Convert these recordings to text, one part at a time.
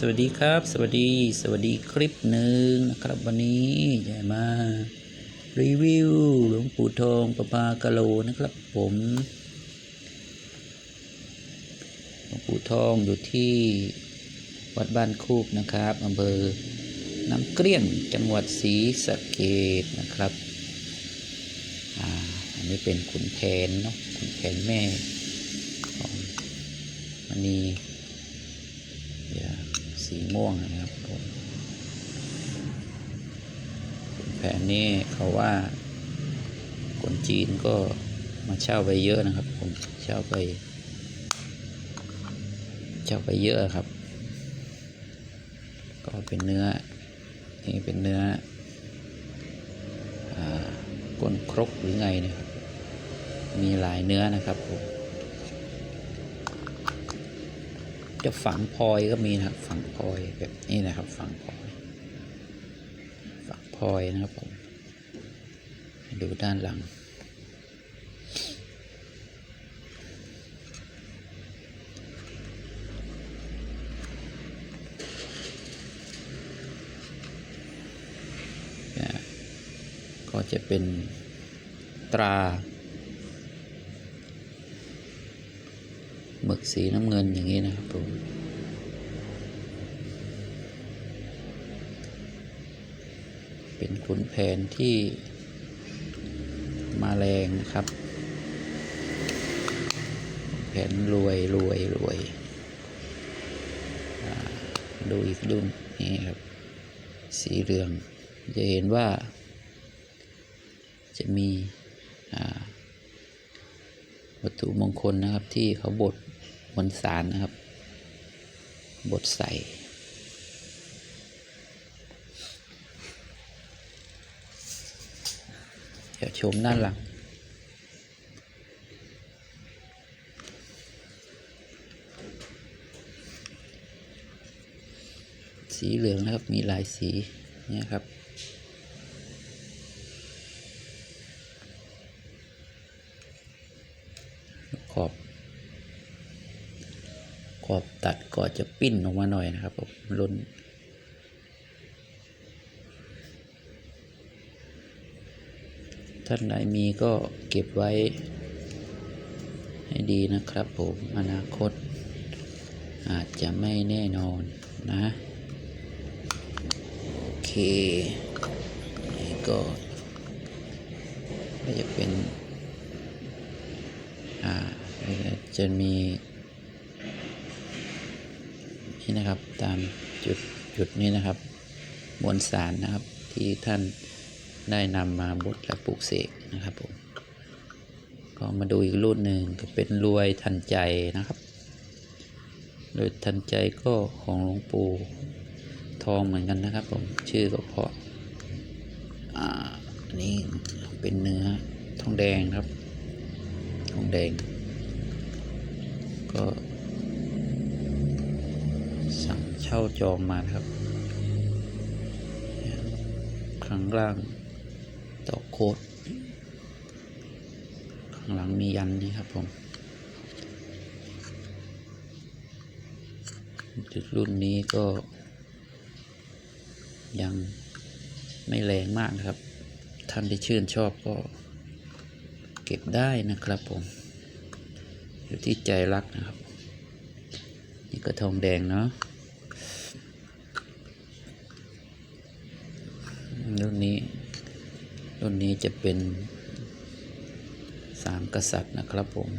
สวัสดีครับ สวัสดีสวัสดีคลิปหนึ่งนะครับวันนี้จะมารีวิวหลวงปู่ทองประปากะโลนะครับผมหลวงปู่ทองอยู่ที่วัดบ้านคูบนะครับอำเภอน้ำเกลี้ยงจังหวัดศรีสะเกดนะครับอ่าอันนี้เป็นขุนแผนเนาะขุนแผนแม่ของมณี สีม่วงนะครับผมแผนนี่เขาว่า คนจีนก็มาเช่าไปเยอะนะครับ ผมเช่าไป เช่าไปเยอะครับ ก็เป็นเนื้อนี่เป็นเนื้ออก้นครกหรือไงเนี่ยครับมีหลายเนื้อนะครับผม จะฝังพลอยก็มีนะครับฝังพลอยแบบนี้นะครับฝังพลอยฝังพลอยนะครับผมดูด้านหลัง ก็จะเป็นตรา หมึกสีน้ำเงินอย่างนี้นะครับผมเป็นขุนแผนที่มาแรงนะครับ แผนรวยรวยรวยดูอีกรุ่นนี่ครับ สีเหลือง จะเห็นว่า จะมีวัตถุมงคลนะครับที่เขาบด บนสารนะครับ บดใส่ เดี๋ยวชมด้านหลังสีเหลืองนะครับ มีหลายสีเนี่ยครับ ขอบ ขอบตัดก็จะปิ้นออกมาหน่อยนะครับผมล้นท่านใดมีก็เก็บไว้ ให้ดีนะครับผมอนาคต อาจจะไม่แน่นอนนะโอเคนี่ก็ก็จะเป็น อ่าจะมี นี่นะครับ ตามจุดจุดนี้นะครับ มวลสารนะครับที่ท่านได้นำมาบดและปลูกเสกนะครับผมก็มาดูอีกรุ่นหนึ่งก็เป็นรวยทันใจนะครับรวยทันใจก็ของหลวงปู่ทองเหมือนกันนะครับ ผมชื่อก็เพราะอ่าอันนี้เป็นเนื้อทองแดงครับ ทองแดง ก็สั่ง เช่าจองมานะครับ ข้างล่างต่อโคดข้างหลังมียันนี่ครับผมจุดรุ่นนี้ก็ ยังไม่แรงมากครับ ท่านที่ชื่นชอบก็เก็บได้นะครับผม อยู่ที่ใจรักนะครับ นี่ก็ทองแดงเนาะรุ่นนี้ รุ่นนี้ จะเป็นสามกษัตริย์นะครับผม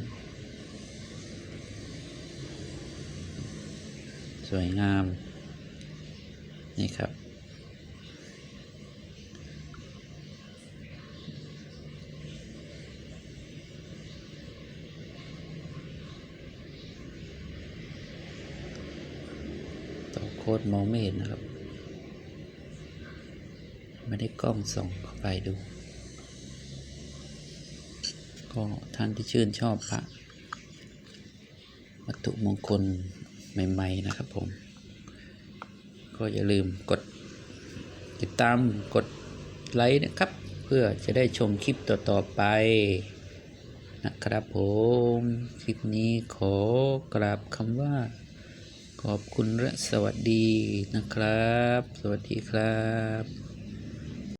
สวยงาม นี่ครับ ต่อโคตรมองไม่เห็นนะครับ ไม่ได้กล้องส่องเข้าไปดู ก็ท่านที่ชื่นชอบพระวัตถุมงคลใหม่ ๆ นะครับผม ก็อย่าลืมกดติดตามกดไลค์นะครับ เพื่อจะได้ชมคลิปต่อ ๆ ไปนะครับผม คลิปนี้ขอกราบคำว่าขขอบคุณและสวัสดีนะครับ สวัสดีครับ